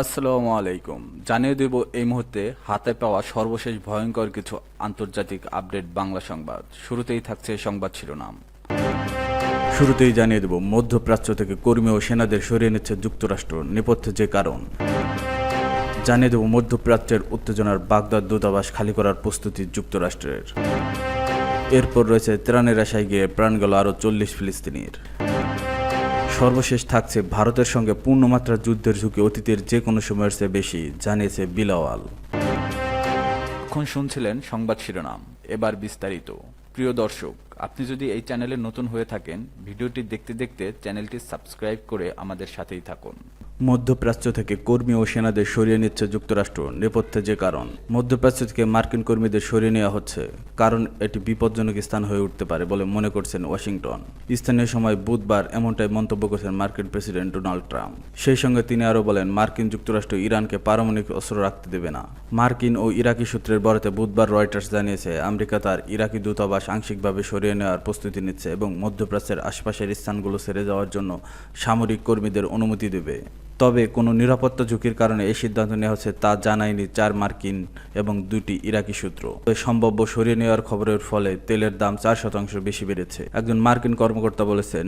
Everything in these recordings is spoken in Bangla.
আসসালামু আলাইকুম। জানিয়ে দেব এই মুহূর্তে হাতে পাওয়া সর্বশেষ ভয়ঙ্কর কিছু আন্তর্জাতিক আপডেট বাংলা সংবাদ। শুরুতেই থাকছে সংবাদ শিরোনাম। শুরুতেই জানিয়ে দেব, মধ্যপ্রাচ্য থেকে কর্মী ও সেনাদের সরিয়ে নিচ্ছে যুক্তরাষ্ট্র, নেপথ্যে যে কারণ। জানিয়ে দেব, মধ্যপ্রাচ্যের উত্তেজনার বাগদাদ দূতাবাস খালি করার প্রস্তুতি যুক্তরাষ্ট্রের। এরপর রয়েছে ত্রাণের আশায় গিয়ে প্রাণ গেল আরও চল্লিশ ফিলিস্তিনির। সর্বশেষ থাকছে ভারতের সঙ্গে পূর্ণমাত্রা যুদ্ধের ঝুঁকি অতীতের যে কোনো সময়ের চেয়ে বেশি, জানিয়েছে বিলাওয়াল। এখন শুনছিলেন সংবাদ শিরোনাম। এবার বিস্তারিত। প্রিয় দর্শক, আপনি যদি এই চ্যানেলে নতুন হয়ে থাকেন, ভিডিওটি দেখতে দেখতে চ্যানেলটি সাবস্ক্রাইব করে আমাদের সাথেই থাকুন। মধ্যপ্রাচ্য থেকে কর্মী ও সেনাদের সরিয়ে নিচ্ছে যুক্তরাষ্ট্র। নেপথ্যে যে কারণ, মধ্যপ্রাচ্য থেকে মার্কিন কর্মীদের সরিয়ে নেওয়া হচ্ছে। কারণ, এটি বিপজ্জনক স্থান হয়ে উঠতে পারে বলে মনে করছেন ওয়াশিংটন। স্থানীয় সময় বুধবার এমনটাই মন্তব্য করেছেন মার্কিন প্রেসিডেন্ট ডোনাল্ড ট্রাম্প। সেই সঙ্গে তিনি আরও বলেন, মার্কিন যুক্তরাষ্ট্র ইরানকে পারমাণবিক অস্ত্র রাখতে দেবে না। মার্কিন ও ইরাকি সূত্রের বরাতে বুধবার রয়টার্স জানিয়েছে, আমেরিকা তার ইরাকি দূতাবাস আংশিকভাবে সরিয়ে নেওয়ার প্রস্তুতি নিচ্ছে এবং মধ্যপ্রাচ্যের আশপাশের স্থানগুলো ছেড়ে যাওয়ার জন্য সামরিক কর্মীদের অনুমতি দেবে। তবে কোনো নিরাপত্তা ঝুঁকির কারণে এই সিদ্ধান্ত নেওয়া হচ্ছে তা জানায়নি চার মার্কিন এবং দুটি ইরাকি সূত্র। সম্ভাব্য সরিয়ে নেওয়ার খবরের ফলে তেলের দাম চার শতাংশ বেশি বেড়েছে। একজন মার্কিন কর্মকর্তা বলেছেন,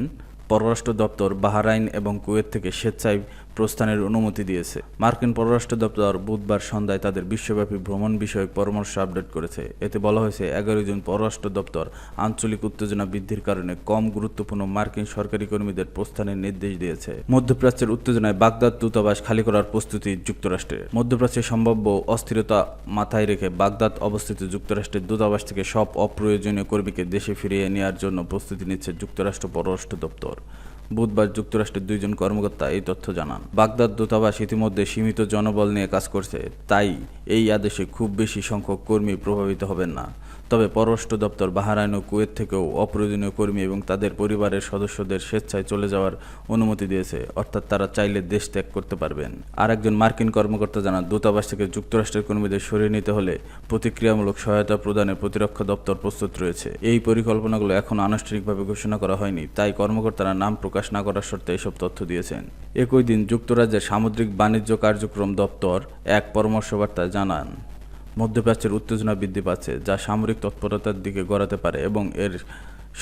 পররাষ্ট্র দপ্তর বাহারাইন এবং কুয়েত থেকে স্বেচ্ছায় প্রস্থানের অনুমতি দিয়েছে। মার্কিন পররাষ্ট্র দপ্তর বুধবার সন্ধ্যায় তাদের বিশ্বব্যাপী ভ্রমণ বিষয়ক পরামর্শ আপডেট করেছে। এতে বলা হয়েছে, এগারো জন পররাষ্ট্র দপ্তর আঞ্চলিক উত্তেজনা বৃদ্ধির কারণে কম গুরুত্বপূর্ণ মার্কিন সরকারি কর্মীদের প্রস্থানের নির্দেশ দিয়েছে। মধ্যপ্রাচ্যের উত্তেজনায় বাগদাদ দূতাবাস খালি করার প্রস্তুতি যুক্তরাষ্ট্রের মধ্যপ্রাচ্যের সম্ভাব্য অস্থিরতা মাথায় রেখে বাগদাদ অবস্থিত যুক্তরাষ্ট্রের দূতাবাস থেকে সব অপ্রয়োজনীয় কর্মীকে দেশে ফিরিয়ে নেওয়ার জন্য প্রস্তুতি নিচ্ছে যুক্তরাষ্ট্র পররাষ্ট্র দপ্তর। বুধবার যুক্তরাষ্ট্রের দুইজন কর্মকর্তা এই তথ্য জানান। বাগদাদ দূতাবাস ইতিমধ্যে সীমিত জনবল নিয়ে কাজ করছে, তাই এই আদেশে খুব বেশি সংখ্যক কর্মী প্রভাবিত হবেন না। তবে পররাষ্ট্র দপ্তর বাহারাইন ও কুয়েত থেকেও অপ্রয়োজনীয় কর্মী এবং তাদের পরিবারের সদস্যদের স্বেচ্ছায় চলে যাওয়ার অনুমতি দিয়েছে, অর্থাৎ তারা চাইলে দেশ ত্যাগ করতে পারবেন। আর একজন মার্কিন কর্মকর্তা জানান, দূতাবাস থেকে যুক্তরাষ্ট্রের কর্মীদের সরিয়ে নিতে হলে প্রতিক্রিয়ামূলক সহায়তা প্রদানে প্রতিরক্ষা দপ্তর প্রস্তুত রয়েছে। এই পরিকল্পনাগুলো এখন আনুষ্ঠানিকভাবে ঘোষণা করা হয়নি, তাই কর্মকর্তারা নাম প্রকাশ না করার শর্তে এসব তথ্য দিয়েছেন। একই দিন যুক্তরাজ্যের সামুদ্রিক বাণিজ্য কার্যক্রম দপ্তর এক পরামর্শবার্তায় জানান। মধ্যপ্রাচ্যের উত্তেজনা বৃদ্ধি পাচ্ছে, যা সামরিক তৎপরতার দিকে গড়াতে পারে এবং এর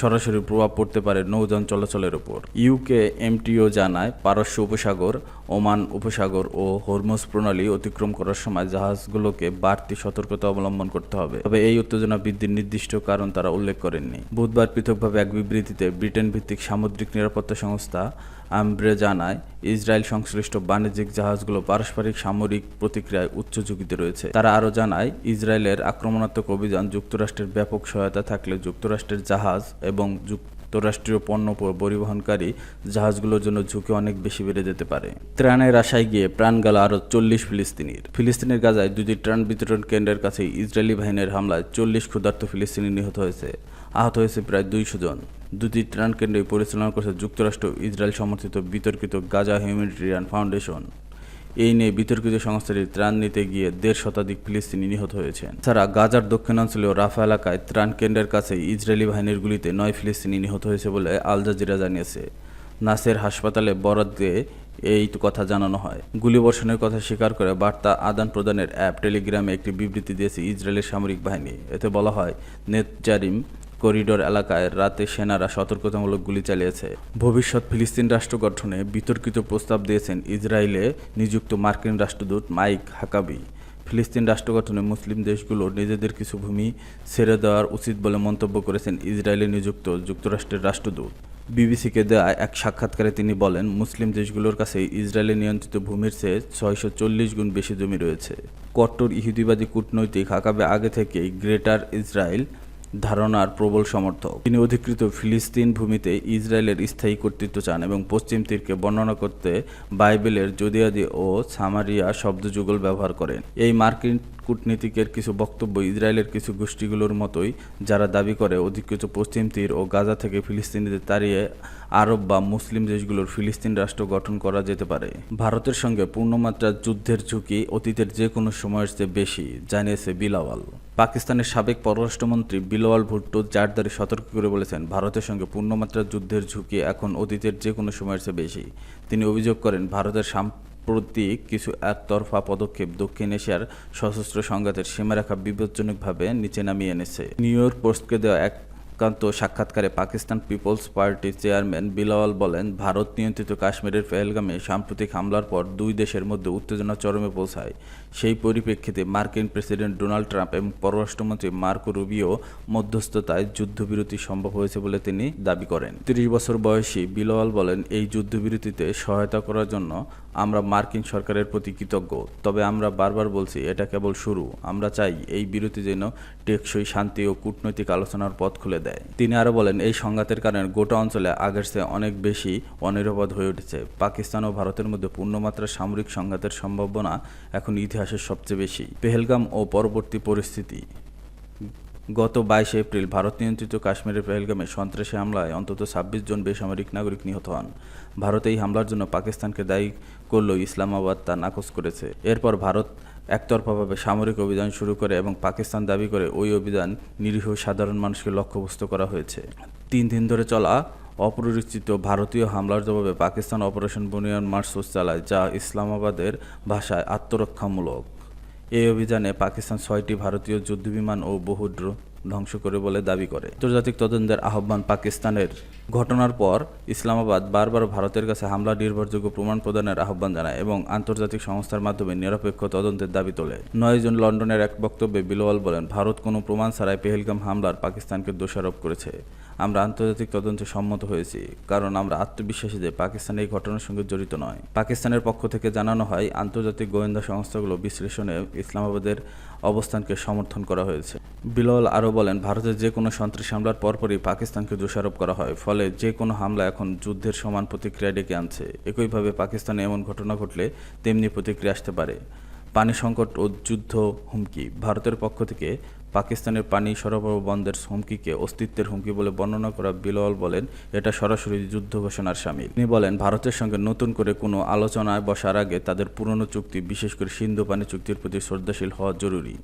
সরাসরি প্রভাব পড়তে পারে নৌযান চলাচলের উপর। ইউকে এমটিও জানায়, পারস্য উপসাগর ওমান উপসাগর ও হরমুজ প্রণালী অতিক্রম করার সময় জাহাজগুলোকে বাড়তি সতর্কতা অবলম্বন করতে হবে। তবে এই উত্তেজনা বৃদ্ধির নির্দিষ্ট কারণ তারা উল্লেখ করেননি। বুধবার পৃথকভাবে এক বিবৃতিতে ব্রিটেন ভিত্তিক সামুদ্রিক নিরাপত্তা সংস্থা আমব্রে জানায় ইসরায়েল সংশ্লিষ্ট বাণিজ্যিক জাহাজগুলো পারস্পরিক সামরিক প্রতিক্রিয়ায় উচ্চ ঝুঁকিতে রয়েছে। তারা আরও জানায়, ইসরায়েলের আক্রমণাত্মক অভিযান যুক্তরাষ্ট্রের ব্যাপক সহায়তা থাকলে যুক্তরাষ্ট্রের জাহাজ এবং যুক্তরাষ্ট্রীয় পণ্য পরিবহনকারী জাহাজগুলোর জন্য ঝুঁকি অনেক বেশি বেড়ে যেতে পারে। ত্রাণের আশায় গিয়ে প্রাণ গেল আরও চল্লিশ ফিলিস্তিনির। ফিলিস্তিনের গাজায় দুটি ত্রাণ বিতরণ কেন্দ্রের কাছে ইসরায়েলি বাহিনীর হামলায় চল্লিশ ক্ষুধার্ত ফিলিস্তিনি নিহত হয়েছে। আহত হয়েছে প্রায় দুইশো জন। দুটি ত্রাণ কেন্দ্রে পরিচালনা করছে যুক্তরাষ্ট্র ইসরায়েল সমর্থিত বিতর্কিত গাজা হিউম্যানিটেরিয়ান ফাউন্ডেশন। এই নিয়ে বিতর্কিত সংস্থাটি ত্রাণ নিতে গিয়ে দেড় শতাধিক ফিলিস্তিনি নিহত হয়েছেন। ছাড়া গাজার দক্ষিণাঞ্চলীয় রাফা এলাকায় ত্রাণ কেন্দ্রের কাছে ইসরায়েলি বাহিনীর গুলিতে নয় ফিলিস্তিনি নিহত হয়েছে বলে আল জাজিরা জানিয়েছে। নাসের হাসপাতালে বরাদ দিয়ে এই কথা জানানো হয়। গুলিবর্ষণের কথা স্বীকার করে বার্তা আদান প্রদানের অ্যাপ টেলিগ্রামে একটি বিবৃতি দিয়েছে ইসরায়েলের সামরিক বাহিনী। এতে বলা হয়, নেতজারিম করিডোর এলাকায় রাতে সেনারা সতর্কতামূলক গুলি চালিয়েছে। ভবিষ্যৎ ফিলিস্তিন রাষ্ট্র গঠনে বিতর্কিত প্রস্তাব দিয়েছেন ইসরায়েলে নিযুক্ত মার্কিন রাষ্ট্রদূত মাইক হাকাবি। ফিলিস্তিন রাষ্ট্র গঠনে মুসলিম দেশগুলো নিজেদের কিছু ভূমি ছেড়ে দেওয়ার উচিত বলে মন্তব্য করেছেন ইসরায়েলে নিযুক্ত যুক্তরাষ্ট্রের রাষ্ট্রদূত। বিবিসিকে দেওয়া এক সাক্ষাৎকারে তিনি বলেন, মুসলিম দেশগুলোর কাছে ইসরায়েলে নিয়ন্ত্রিত ভূমির চেয়ে ছয়শো চল্লিশ গুণ বেশি জমি রয়েছে। কট্টর ইহুদিবাদী কূটনৈতিক হাকাবে আগে থেকেই গ্রেটার ইসরায়েল ধারণার প্রবল সমর্থক। তিনি অধিকৃত ফিলিস্তিন ভূমিতে ইসরায়েলের স্থায়ী কর্তৃত্ব চান এবং পশ্চিম তীরকে বর্ণনা করতে বাইবেলের জদিয়াদি ও সামারিয়া শব্দযুগল ব্যবহার করেন। এই মার্কিন কূটনীতিকের কিছু বক্তব্য ইসরায়েলের কিছু গোষ্ঠীগুলোর মতোই, যারা দাবি করে অধিকৃত পশ্চিম তীর ও গাজা থেকে ফিলিস্তিনিদের তাড়িয়ে আরব বা মুসলিম দেশগুলোর ফিলিস্তিন রাষ্ট্র গঠন করা যেতে পারে। ভারতের সঙ্গে পূর্ণমাত্রার যুদ্ধের ঝুঁকি অতীতের যে কোনো সময়ের চেয়ে বেশি, জানিয়েছে বিলাওয়াল। পাকিস্তানের সাবেক পররাষ্ট্রমন্ত্রী বিলওয়াল ভুট্টো জারদারি সতর্ক করে বলেছেন, ভারতের সঙ্গে পূর্ণমাত্রার যুদ্ধের ঝুঁকি এখন অতীতের যে কোনো সময়ের চেয়ে বেশি। তিনি অভিযোগ করেন, ভারতের সাম্প্রতিক কিছু একতরফা পদক্ষেপ দক্ষিণ এশিয়ার সশস্ত্র সংঘাতের সীমারেখা বিপজ্জনকভাবে নিচে নামিয়ে এনেছে। নিউ ইয়র্ক পোস্টকে দেওয়া একান্ত সাক্ষাৎকারে পাকিস্তান পিপলস পার্টির চেয়ারম্যান বিলাওয়াল বলেন, ভারত নিয়ন্ত্রিত কাশ্মীরের পেহেলগামে সাম্প্রতিক হামলার পর দুই দেশের মধ্যে উত্তেজনা চরমে পৌঁছায়। সেই পরিপ্রেক্ষিতে মার্কিন প্রেসিডেন্ট ডোনাল্ড ট্রাম্প এবং পররাষ্ট্রমন্ত্রী মার্কো রুবিও মধ্যস্থতায় যুদ্ধবিরতি সম্ভব হয়েছে বলে তিনি দাবি করেন। তিরিশ বছর বয়সী বিলওয়াল বলেন, এই যুদ্ধবিরতিতে সহায়তা করার জন্য আমরা মার্কিন সরকারের প্রতি কৃতজ্ঞ, তবে আমরা বারবার বলছি, এটা কেবল শুরু। আমরা চাই এই বিরতি যেন টেকসই শান্তি ও কূটনৈতিক আলোচনার পথ খুলে দেয়। তিনি আরও বলেন, এই সংঘাতের কারণে গোটা অঞ্চলে আগের চেয়ে অনেক বেশি অনিরাপদ হয়ে উঠেছে। পাকিস্তান ও ভারতের মধ্যে পূর্ণমাত্রার সামরিক সংঘাতের সম্ভাবনা এখন ইতিহাসের সবচেয়ে বেশি। পেহেলগাম ও পরবর্তী পরিস্থিতি। গত বাইশে এপ্রিল ভারত নিয়ন্ত্রিত কাশ্মীরের পেহেলগামে সন্ত্রাসী হামলায় অন্তত ছাব্বিশ জন বেসামরিক নাগরিক নিহত হন। ভারত এই হামলার জন্য পাকিস্তানকে দায়ী করলেও ইসলামাবাদ তা নাকচ করেছে। এরপর ভারত একতরফাভাবে সামরিক অভিযান শুরু করে এবং পাকিস্তান দাবি করে ওই অভিযান নিরীহ সাধারণ মানুষকে লক্ষ্যবস্তু করা হয়েছে। তিন দিন ধরে চলা অপরিচিত ভারতীয় হামলার জবাবে পাকিস্তান অপারেশন বুনিয়ান মার্সোস চালায়, যা ইসলামাবাদের ভাষায় আত্মরক্ষামূলক। এই অভিযানে পাকিস্তান ছয়টি ভারতীয় যুদ্ধবিমান ও বহু ড্রোন ধ্বংস করে বলে দাবি করে। আন্তর্জাতিক তদন্তের আহ্বান পাকিস্তানের ঘটনার পর ইসলামাবাদ বারবার ভারতের কাছে হামলা, নির্ভরযোগ্য প্রমাণ প্রদানের আহ্বান জানায় এবং আন্তর্জাতিক সংস্থার মাধ্যমে নিরপেক্ষ তদন্তের দাবি তোলে। নয় জন লন্ডনের এক বক্তব্যে বিলোয়াল বলেন, ভারত কোনো প্রমাণ ছাড়াই পেহেলগাম হামলার পাকিস্তানকে দোষারোপ করেছে। আমরা আন্তর্জাতিক তদন্তে সম্মত হয়েছি, কারণ আমরা আত্মবিশ্বাসী যে পাকিস্তান এই ঘটনার সঙ্গে জড়িত নয়। পাকিস্তানের পক্ষ থেকে জানানো হয়, আন্তর্জাতিক গোয়েন্দা সংস্থাগুলো বিশ্লেষণে ইসলামাবাদের অবস্থানকে সমর্থন করা হয়েছে। বিলওয়াল আরও বলেন, ভারতের যে কোনো সন্ত্রাসী হামলার পরপরই পাকিস্তানকে দোষারোপ করা হয় ফলে যে কোনো হামলা এখন যুদ্ধের সমান প্রতিক্রিয়া ডেকে আনছে। একইভাবে পাকিস্তানে এমন ঘটনা ঘটলে তেমনি প্রতিক্রিয়া আসতে পারে। পানি সংকট ও যুদ্ধ হুমকি। ভারতের পক্ষ থেকে পাকিস্তানের পানি সরবরাহ বন্ধের হুমকিকে অস্তিত্বের হুমকি বলে বর্ণনা করা বিলওয়াল বলেন, এটা সরাসরি যুদ্ধ ঘোষণার সামিল। তিনি বলেন, ভারতের সঙ্গে নতুন করে কোনো আলোচনায় বসার আগে তাদের পুরনো চুক্তি, বিশেষ করে সিন্ধু পানি চুক্তির প্রতি শ্রদ্ধাশীল হওয়া জরুরি।